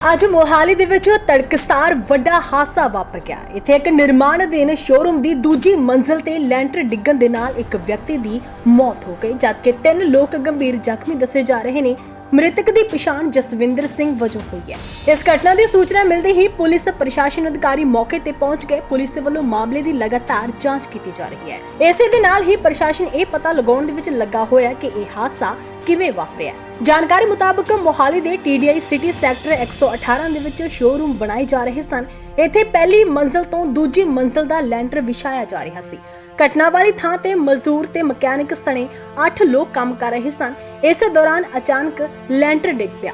ਅੱਜ ਮੋਹਾਲੀ ਦੇ ਵਿੱਚ ਤੜਕਸਾਰ ਵੱਡਾ ਹਾਦਸਾ ਵਾਪਰ ਗਿਆ। ਇੱਥੇ ਇੱਕ ਨਿਰਮਾਣ ਅਧੀਨ ਸ਼ੋਰੂਮ ਦੀ ਦੂਜੀ ਮੰਜ਼ਲ ਤੇ ਲੈਂਟਰ ਡਿੱਗਣ ਦੇ ਨਾਲ ਇੱਕ ਵਿਅਕਤੀ ਦੀ ਮੌਤ ਹੋ ਗਈ, ਜਦਕਿ ਤਿੰਨ ਲੋਕ ਗੰਭੀਰ ਜ਼ਖਮੀ ਦੱਸੇ ਜਾ ਰਹੇ ਨੇ। ਮ੍ਰਿਤਕ ਦੀ ਪਛਾਣ ਜਸਵਿੰਦਰ ਸਿੰਘ ਵਜੋਂ ਹੋਈ ਹੈ। ਇਸ ਘਟਨਾ ਦੀ ਸੂਚਨਾ ਮਿਲਦੇ ਹੀ ਪੁਲਿਸ ਪ੍ਰਸ਼ਾਸਨ ਅਧਿਕਾਰੀ ਮੌਕੇ ਤੇ ਪਹੁੰਚ ਗਏ। ਪੁਲਿਸ ਦੇ ਵੱਲੋਂ ਮਾਮਲੇ ਦੀ ਲਗਾਤਾਰ ਜਾਂਚ ਕੀਤੀ ਜਾ ਰਹੀ ਹੈ। ਇਸੇ ਦੇ ਨਾਲ ਹੀ ਪ੍ਰਸ਼ਾਸਨ ਇਹ ਪਤਾ ਲਗਾਉਣ ਦੇ ਵਿੱਚ ਲੱਗਾ ਹੋਇਆ ਕਿ ਇਹ ਹਾਦਸਾ ਕਿਵੇਂ ਵਾਪਰਿਆ ਜਾਣਕਾਰੀ ਮੁਤਾਬਕ ਮੋਹਾਲੀ ਦੇ TDI ਸਿਟੀ ਸੈਕਟਰ 118 ਦੇ ਵਿੱਚ ਸ਼ੋਰੂਮ ਬਣਾਏ ਜਾ ਰਹੇ ਸਨ। ਇੱਥੇ ਪਹਿਲੀ ਮੰਜ਼ਲ ਤੋਂ ਦੂਜੀ ਮੰਜ਼ਲ ਦਾ ਲੈਂਟਰ ਵਿਛਾਇਆ ਜਾ ਰਿਹਾ ਸੀ। ਘਟਨਾ ਵਾਲੀ ਥਾਂ ਤੇ ਮਜ਼ਦੂਰ ਤੇ ਮਕੈਨਿਕ ਸਣੇ 8 ਲੋਕ ਕੰਮ ਕਰ ਰਹੇ ਸਨ। ਇਸੇ ਦੌਰਾਨ ਅਚਾਨਕ ਲੈਂਟਰ ਡਿੱਗ ਪਿਆ।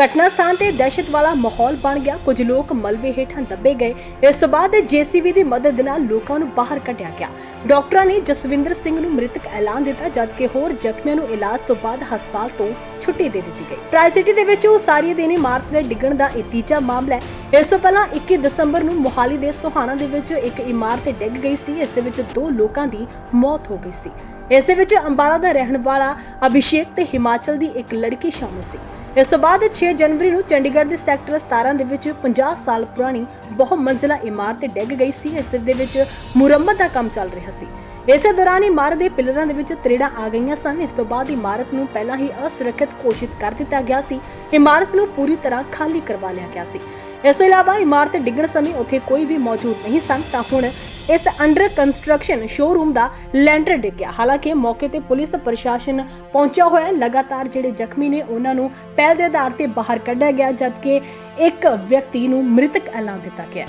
ਘਟਨਾ ਸਥਾਨ ਤੇ ਦਹਿਸ਼ਤ ਵਾਲਾ ਮਾਹੌਲ ਬਣ ਗਿਆ। ਕੁਝ ਲੋਕ ਮਲਬੇ ਹੇਠਾਂ ਦੱਬੇ ਗਏ। ਇਸ ਤੋਂ ਬਾਅਦ ਜੀਸੀਬੀ ਦੀ ਮਦਦ ਨਾਲ ਲੋਕਾਂ ਨੂੰ ਬਾਹਰ ਕੱਢਿਆ ਗਿਆ। ਡਾਕਟਰਾਂ ਨੇ ਜਸਵਿੰਦਰ ਸਿੰਘ ਨੂੰ ਮ੍ਰਿਤਕ ਐਲਾਨ ਦਿੱਤਾ, ਜਦਕਿ ਹੋਰ ਜ਼ਖਮੀਆਂ ਨੂੰ ਇਲਾਜ ਤੋਂ ਬਾਅਦ ਹਸਪਤਾਲ ਤੋਂ ਛੁੱਟੀ ਦੇ ਦਿੱਤੀ ਗਈ। ਟ੍ਰਾਈ ਸਿਟੀ ਦੇ ਵਿੱਚ ਉਸਾਰੀ ਦੇਣੀ ਇਮਾਰਤ ਦੇ ਡਿੱਗਣ ਦਾ ਇਹ ਤੀਜਾ ਮਾਮਲਾ ਹੈ। ਇਸ ਤੋਂ ਪਹਿਲਾਂ 21 ਦਸੰਬਰ ਨੂੰ ਮੋਹਾਲੀ ਦੇ ਸੋਹਾਣਾ ਦੇ ਵਿੱਚ ਇੱਕ ਇਮਾਰਤ ਡਿੱਗ ਗਈ ਸੀ। ਇਸ ਦੇ ਵਿੱਚ ਦੋ ਲੋਕਾਂ ਦੀ ਮੌਤ ਹੋ ਗਈ ਸੀ। ਇਸ ਦੇ ਵਿੱਚ ਅੰਬਾਲਾ ਦਾ ਰਹਿਣ ਵਾਲਾ ਅਭਿਸ਼ੇਕ ਤੇ ਹਿਮਾਚਲ ਦੀ ਇੱਕ ਲੜਕੀ ਸ਼ਾਮਲ ਸੀ। ਇਸ ਤੋਂ ਬਾਅਦ 6 ਜਨਵਰੀ ਨੂੰ ਚੰਡੀਗੜ੍ਹ ਦੇ ਸੈਕਟਰ 17 ਦੇ ਵਿੱਚ 50 ਸਾਲ ਪੁਰਾਣੀ ਬਹੁ ਮੰਜ਼ਿਲਾ ਇਮਾਰਤ ਡਿੱਗ ਗਈ ਸੀ। ਇਸ ਦੇ ਵਿੱਚ ਮੁਰੰਮਤ ਦਾ ਕੰਮ ਚੱਲ ਰਿਹਾ ਸੀ। ਇਸੇ ਦੌਰਾਨ ਇਮਾਰਤ ਦੇ ਪਿਲਰਾਂ ਦੇ ਵਿੱਚ ਤਰੇੜਾਂ ਆ ਗਈਆਂ ਸਨ। ਇਸ ਤੋਂ ਬਾਅਦ ਇਮਾਰਤ ਨੂੰ ਪਹਿਲਾਂ ਹੀ ਅਸੁਰੱਖਿਅਤ ਘੋਸ਼ਿਤ ਕਰ ਦਿੱਤਾ ਗਿਆ ਸੀ। ਇਮਾਰਤ ਨੂੰ ਪੂਰੀ ਤਰ੍ਹਾਂ ਖਾਲੀ ਕਰਵਾ ਲਿਆ ਗਿਆ ਸੀ। ਇਸ ਤੋਂ ਇਲਾਵਾ ਇਮਾਰਤ ਡਿੱਗਣ ਸਮੇਂ ਉੱਥੇ ਕੋਈ ਵੀ ਮੌਜੂਦ ਨਹੀਂ ਸਨ, ਤਾਂ ਹੁਣ ਇਸ ਅੰਡਰ ਕੰਸਟਰਕਸ਼ਨ ਸ਼ੋਰੂਮ ਦਾ ਲੈਂਟਰ ਡਿੱਗ ਗਿਆ। ਹਾਲਾਂਕਿ ਮੌਕੇ ਤੇ ਪੁਲਿਸ ਪ੍ਰਸ਼ਾਸਨ ਪਹੁੰਚਿਆ ਹੋਇਆ ਲਗਾਤਾਰ ਜਿਹੜੇ ਜ਼ਖਮੀ ਨੇ, ਉਹਨਾਂ ਨੂੰ ਪਹਿਲ ਦੇ ਆਧਾਰ ਤੇ ਬਾਹਰ ਕੱਢਿਆ ਗਿਆ, ਜਦਕਿ ਇੱਕ ਵਿਅਕਤੀ ਨੂੰ ਮ੍ਰਿਤਕ ਐਲਾਨ ਦਿੱਤਾ ਗਿਆ।